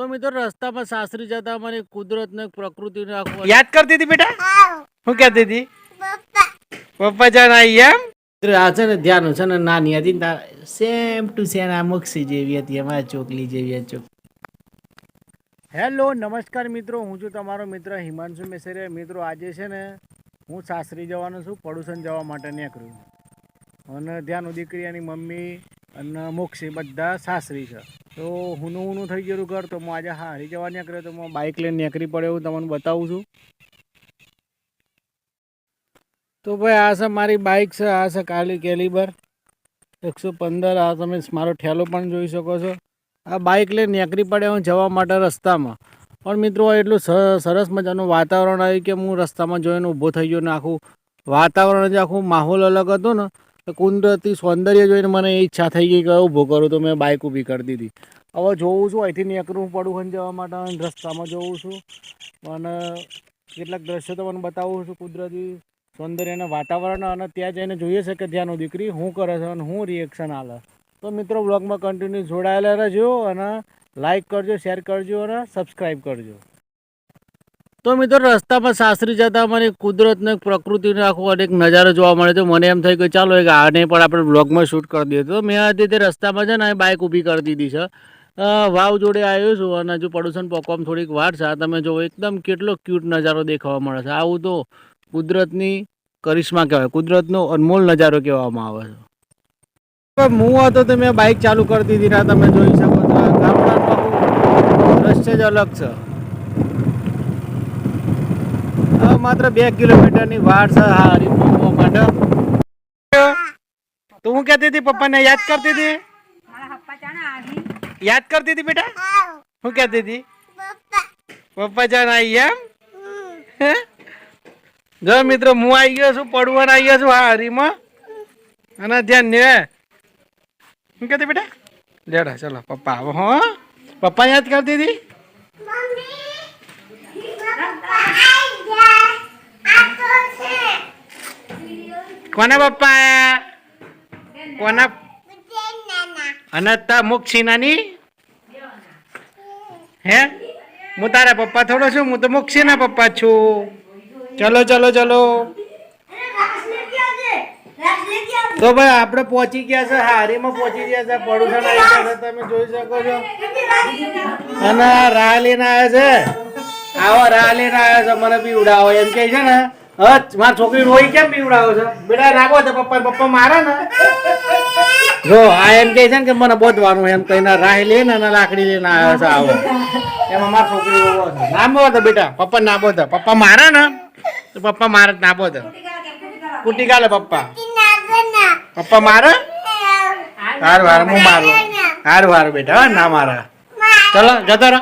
તો મિત્રો રસ્તામાં સાસરી જતા મને કુદરત ને પ્રકૃતિ આખું યાદ કરતી હતી બેટા? શું કહેતી હતી? પપ્પા. જાણ આવી એમ? આ છે ને ધ્યાન છે ને નાની હતી ને સેમ ટુ સેમ આ મુક્ષી જેવી હતી એમાં ચોકલી જેવી હતી. હેલો નમસ્કાર મિત્રો હું છું તમારો મિત્ર હિમાંશુ મેસરિયા. મિત્રો આજે છે ને હું સાસરી જવાનો છું પડોશન જવા માટે નીકળ્યું. અને ધ્યાન દીકરી એની મમ્મી અને મોક્ષી બધા સાસરી છે. તો હુનું હુનું થઈ ગયેલું ઘર, તો હું આજે હારી જવા નીકળ્યો, તો હું બાઇક લઈને નીકળી પડ્યો હું તમને બતાવું છું. તો ભાઈ આ છે મારી બાઇક છે, આ છે કાલી કેલિબર એકસો પંદર, આ તમે મારો ઠેલો પણ જોઈ શકો છો. આ બાઇક લઈને નીકળી પડ્યો હું જવા માટે રસ્તામાં. પણ મિત્રો એટલું સરસ મજાનું વાતાવરણ આવ્યું કે હું રસ્તામાં જોઈને ઊભો થઈ ગયો ને આખું વાતાવરણ જ આખું માહોલ અલગ હતો ને. કુદરતી સૌંદર્ય જોઈને મને ઈચ્છા થઈ ગઈ કે ઊભો કરું તો મેં બાઇક ઊભી કરી દીધી. હવે જોઉં છું, અહીંથી નીકળવું પડું હોય જવા માટે રસ્તામાં જોઉં છું. અને કેટલાક દ્રશ્યો તો મને બતાવું છું, કુદરતી સૌંદર્યના વાતાવરણ. અને ત્યાં જઈને જોઈએ છે કે ત્યાંનું દીકરી શું કરે છે અને શું રિએક્શન આલે. તો મિત્રો બ્લોગમાં કન્ટિન્યુ જોડાયેલા રહેજો અને લાઈક કરજો શેર કરજો અને સબસ્ક્રાઈબ કરજો. તો મિત્રો રસ્તામાં સાસરી જતા મને કુદરતને પ્રકૃતિનો આખો અનેક નજારો જોવા મળે તો મને એમ થઈ કે ચાલો એક આને પણ આપણે બ્લોગમાં શૂટ કરી દઈએ. તો મેં આ તે રસ્તામાં છે ને બાઇક ઊભી કરી દીધી છે. વાવ જોડે આવ્યો છું અને હજુ પડોશન પકવામાં થોડીક વાર છે. તમે જોવો એકદમ કેટલો ક્યુટ નજારો દેખાવા મળે છે. આવું તો કુદરતની કરિશ્મા કહેવાય. કુદરતનો અનમોલ નજારો કહેવામાં આવે છે. હું હતો તો મેં બાઇક ચાલુ કરી દીધી ના તમે જોઈ શકો છો. દ્રશ્ય જ અલગ છે હવે માત્ર બે કિલોમીટરની વાર છે હા હરી પહોંચવા તું શું કહેતી હતી, પપ્પાને યાદ કરતી હતી? યાદ કરતી હતી બેટા? શું કહેતી હતી? પપ્પા જાણ આવી એમ? હે? જો મિત્રો, હું આવી ગયો છું પડવાના આવી ગયો છું હા હરીમાં. અને ધ્યાન ને. શું કહેતી બેટા? લેડા, ચલો, પપ્પા આવો, હો. પપ્પા યાદ કરતી હતી? કોના પપ્પા? કોના? અને તા મોક્ષી નાની? હે? હું તારા પપ્પા થોડો છું હું તો મોક્ષી ના પપ્પા છું. ચલો ચલો ચલો. તો ભાઈ આપણે પહોંચી ગયા છે હારીમાં પહોંચી ગયા છે પડોશન આવી ગયા છે તમે જોઈ શકો છો. અને રાહ લઈને આવ્યા છે. આવો રાહ લઈને આવ્યા છે મને બી ઉડાવો એમ કે છે ને. મારી છોકરી રોઈ કેમ બી ઉડાવો છો? બેટા રાખો છે પપ્પા પપ્પા મારે ને. જો આ એમ કે છે ને કે મને બોધવાનું એમ કહીને રાહી લઈને અને લાકડી લઈને આવ્યો છે આવો. એમાં મારી છોકરી ના બોધ બેટા. પપ્પા ના બોધ પપ્પા મારે ને? તો પપ્પા મારે ના બોધ કુટી ગાલે પપ્પા. પપ્પા મારે? હારું હારું હું મારું. હારું હારું બેટા. હા ના મારા. ચલો જતો રહો.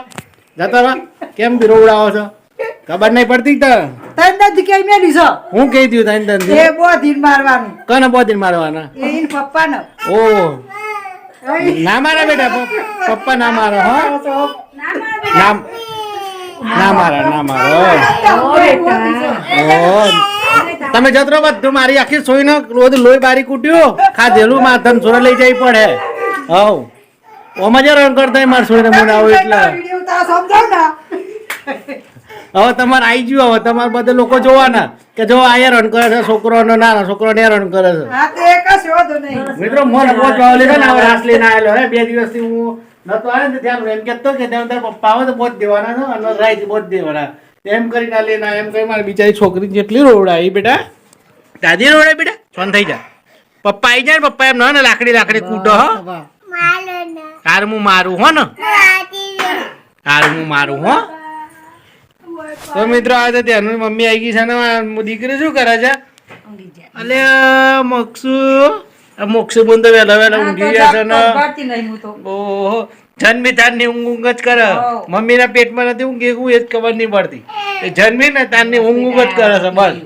જતો રહો. કેમ બી રોવડાવો છો? ખબર નહીં પડતી તો? તન નથી કે મે છો હું કહી દઉં તન તને એ બોધીન મારવાનું. કને દિન મારવાના? એ પપ્પા પપ્પાનો. ઓ. ના મારા બેટા પપ- પપ્પા ના મારો હો? ના ના મારા ના મારો ઓ તમે જતરો બધું મારી આખી સોઈ નો રોજ લોહી બારી કૂટ્યો ખાધેલું માથન સોરે લઈ જઈ પડે. હવ. ઓમાં જ રંગ કરતા માર સોઈને મને આવું એટલે. સમજાવ ને. હવે તમારે આવી ગયું હવે. તમારે બધા લોકો જોવાના કે જો આ રન કરે છે છોકરો ના છોકરો ને રન કરે છે. હા તે કશું વાંધો નહીં મિત્રો મોર બહુ જોવા લીધો ને હવે રાસ લઈને આવેલો હે બે દિવસથી હું નતો આવે ને ત્યાં એમ કેતો કે ત્યાં તારા પપ્પા આવે તો બહુ જ દેવાના છે અને રાઈટ બહુ જ દેવાના. એમ કરીને ના લઈને એમ કરી મારી બિચારી છોકરી જેટલી રોવડાવી બેટા. દાદી રોવડાવી બેટા? ફોન થઈ જાય પપ્પા આવી જાય ને પપ્પા એમ ના ને લાકડી લાકડી કૂટો હો. હાર હું મારું હો ને. હાર હું મારું હો. તો મિત્રો આ તો ત્યાંની મમ્મી આવી ગઈ છે ને દીકરી શું કરે છે? અલે મોક્ષુ મોક્ષુ બોન તો વહેલા વહેલા ઊંઘી ગયા છે ને. ઓહો જન્મી તારની ઊંઘ ઊંઘ જ કરે. મમ્મીના પેટમાં નથી ઊંઘ એવું એ જ ખબર નહીં પડતી. એ જન્મી ને તારની ઊંઘ ઊંઘ જ કરે છે બસ.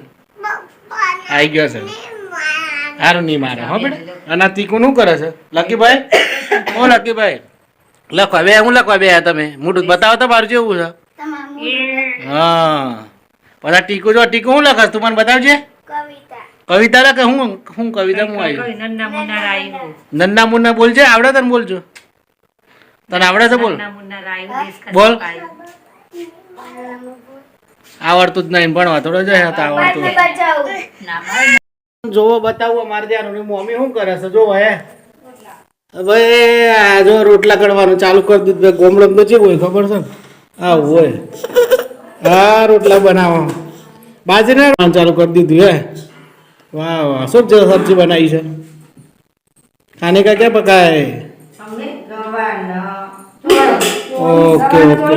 આવી ગયો છે. સારું નહીં મારે હો બેટા. અને તીકું શું કરે છે? લકીભાઈ હું લકીભાઈ લખવા બે હું લખવા બે તમે? મોટું બતાવો તો મારું જેવું છે. હા. બધા ટીકું જો ટીકું શું લખસ તું મને બતાવજે. કવિતા. લખે? હું હું કવિતા હું આવી? નન્ના મુન્ના બોલજે? આવડે તને બોલજો. તને આવડે છે બોલ? બોલ. આવડતું જ નહીં ભણવા થોડો જાય તો આવડતું જોવો બતાવો મારે ત્યાં મમ્મી શું કરે છે? જોવો હે. હવે આ જો રોટલા કરવાનું ચાલુ કરી દીધું. ગોમડમ તો ચેવું હોય ખબર છે હા હોય. હા રોટલા બનાવો બાજરીના રોટલા ચાલુ કરી દીધું હે. વાહ વાહ. શું જ સબ્જી બનાવી છે? ખાને કા ક્યાં પકાય? ઓકે ઓકે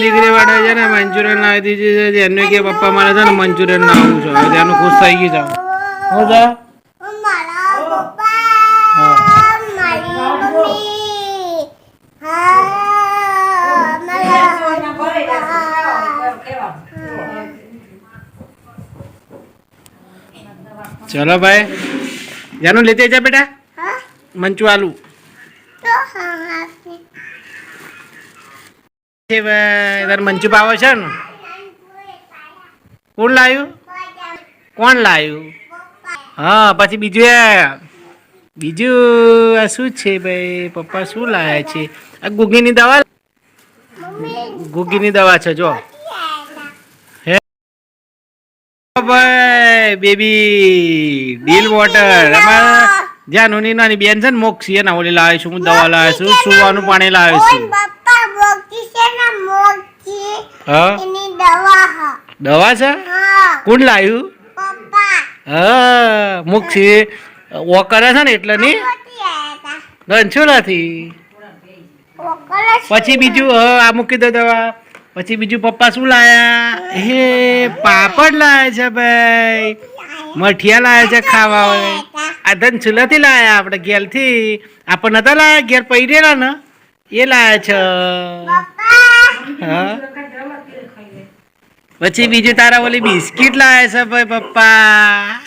દીકરી વાળે છે ને મંચુરિયન લાવી દીધી છે એમને કે પપ્પા મારે છે ને મંચુરિયન લાવવું છું. છે હવે ત્યાંનું ખુશ થઈ ગયું છે. હું છે ચલો ભાઈ. જાનું લેતી જા બેટા. મંચુ આલુ તાર મંચુ પાવો છે ને? કોણ લાવ્યું કોણ લાવ્યું હા પછી બીજું એ. બીજું આ શું છે ભાઈ? પપ્પા શું લાવ્યા છે? આ ગુગીની દવા ગુગીની દવા છે જો. હે? ભાઈ બેબી ડીલ વોટર એમાં જ્યાં નાની નાની બેન છે ને મોક્ષી એના ઓલી લાવે છું હું દવા લાવે છું સુવાનું પાણી લાવે છું. દવા છે? કોણ લાવ્યું? હા મોક્ષી. ઓ કરે છે ને એટલે ની? નથી પછી બીજું હ આ મૂકી દો દવા. પછી બીજું પપ્પા શું લાયા? હે પાપડ લાયા છે ભાઈ. મઠિયા લાયા છે ખાવા હોય આ ધન છુલાથી લાયા આપણે ઘેરથી. આપણે નતા લાયા? ઘેર પહેરેલા ને? એ લાયા છે. હા? પછી બીજું તારા ઓલી બિસ્કિટ લાયા છે ભાઈ પપ્પા.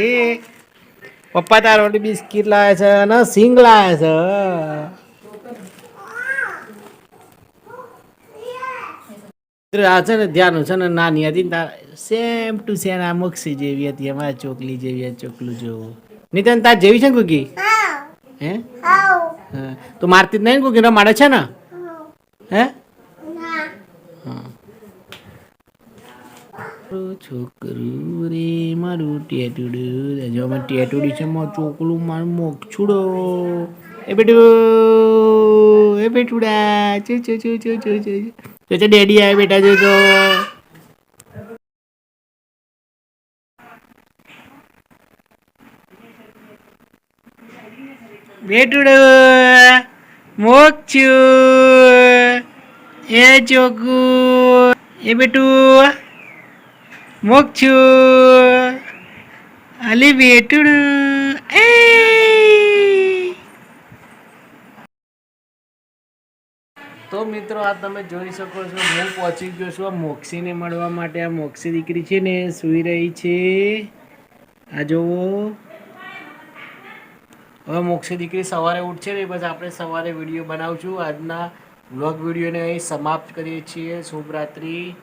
એ પપ્પા તારા ઓલી બિસ્કિટ લાયા છે અને સિંગ લાયા છે. આ છે ને ધ્યાન છે ને નાની હતી સેમ ટુ સેમ આ મોક્ષી જેવી હતી એમાં ચોકલી જેવી હતી ચોકલું જેવું. નિતન તાર જેવી છે ને કુકી? હે. તો. મારતી જ નહીં કુકી મારે છે ને? હે. છોકરું રે મારું ટેટુડું જો મારું ટેટુડી છે મારું ચોકલું મારું મોક્ષુડો એ બેટું એ બેટુડા. ચુ ચો ચુ ચો ચુ ચુ. છે ડેડી આવે બેટા જો તો બેટુડું મોક્ષુ એ ચોકુ. એ બેટું મોક્ષુ અલી બેટુડું. એ મિત્રો, આ તમે જોઈ શકો છો હું પહોંચી ગયો છું. આ મોક્ષીને મળવા માટે. આ મોક્ષી દીકરી છે ને, સૂઈ રહી છે. આ જોવો. હવે મોક્ષી દીકરી સવારે ઉઠશે ને બસ આપણે સવારે વીડિયો બનાવશું. આજના વ્લોગ વિડીયોને અહીં સમાપ્ત કરીએ છીએ. શુભ રાત્રિ.